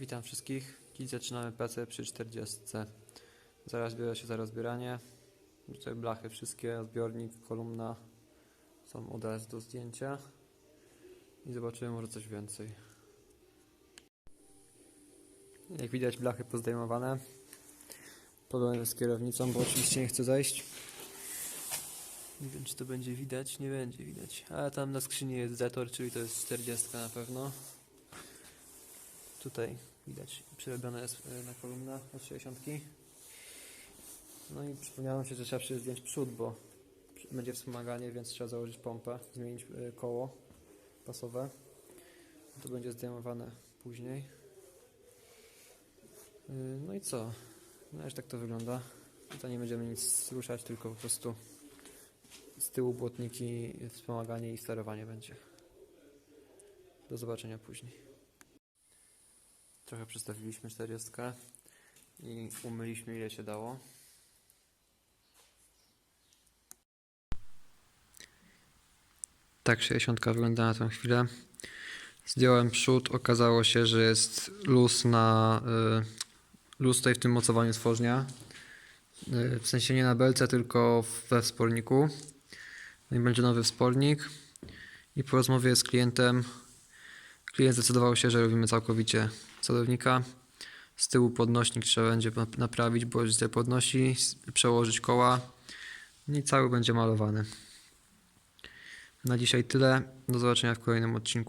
Witam wszystkich. Dziś zaczynamy pracę przy 40. Zaraz biorę się za rozbieranie. Tutaj blachy wszystkie, zbiornik, kolumna są od razu do zdjęcia. I zobaczymy może coś więcej. Jak widać blachy pozdejmowane. Problem z kierownicą, bo oczywiście nie chcę zejść. Nie wiem czy to będzie widać, nie będzie widać. Ale tam na skrzyni jest Zetor, czyli to jest 40 na pewno. Tutaj widać przerobione jest na kolumnach od 60. No i przypomniałem się, że trzeba przecież zdjąć przód, bo będzie wspomaganie, więc trzeba założyć pompę, zmienić e, koło pasowe. To będzie zdejmowane później. E, No i co? No już tak to wygląda. Tutaj nie będziemy nic ruszać, tylko po prostu z tyłu błotniki, wspomaganie i sterowanie będzie. Do zobaczenia później. Trochę przestawiliśmy 40 i umyliśmy ile się dało. Tak 60 wygląda na tę chwilę. Zdjąłem przód, okazało się, że jest luz na y, luz tutaj w tym mocowaniu stworznia. Y, w sensie nie na belce, tylko we wsporniku. No i będzie nowy wspornik. I po rozmowie z klientem klient zdecydował się, że robimy całkowicie celownika. Z tyłu podnośnik trzeba będzie nap- naprawić, bo źle podnosi, przełożyć koła No i cały będzie malowany. Na dzisiaj tyle. Do zobaczenia w kolejnym odcinku.